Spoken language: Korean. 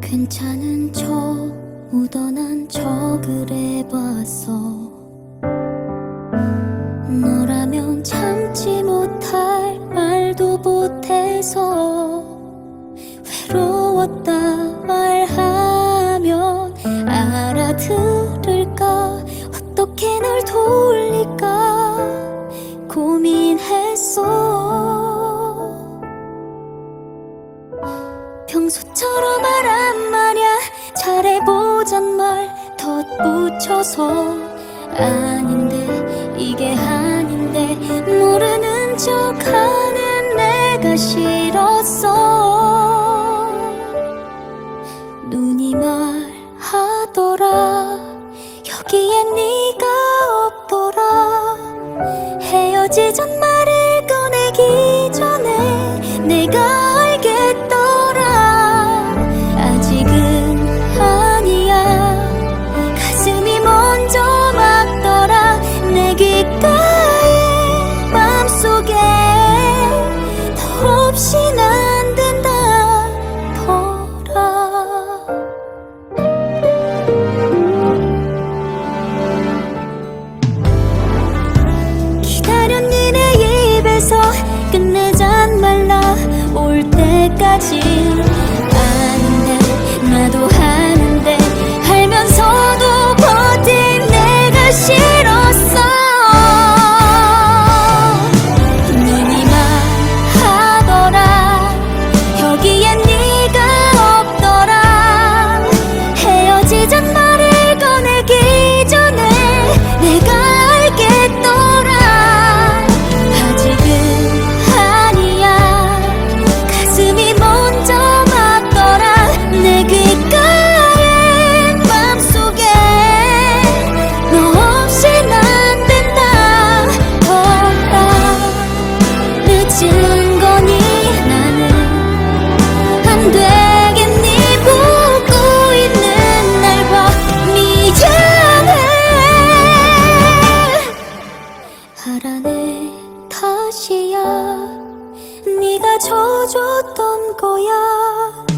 괜찮은 척 무던한 척을 해봤어. 너라면 참지 못할 말도 못해서. 외로웠다 말하 고민했어. 평소처럼 하란 말야 잘해보잔 말 덧붙여서. 아닌데 이게 아닌데 모르는 척하는 내가 싫었어. 눈이 말하더라 여기에 네가 찢은 말 情 내가 져줬던 거야.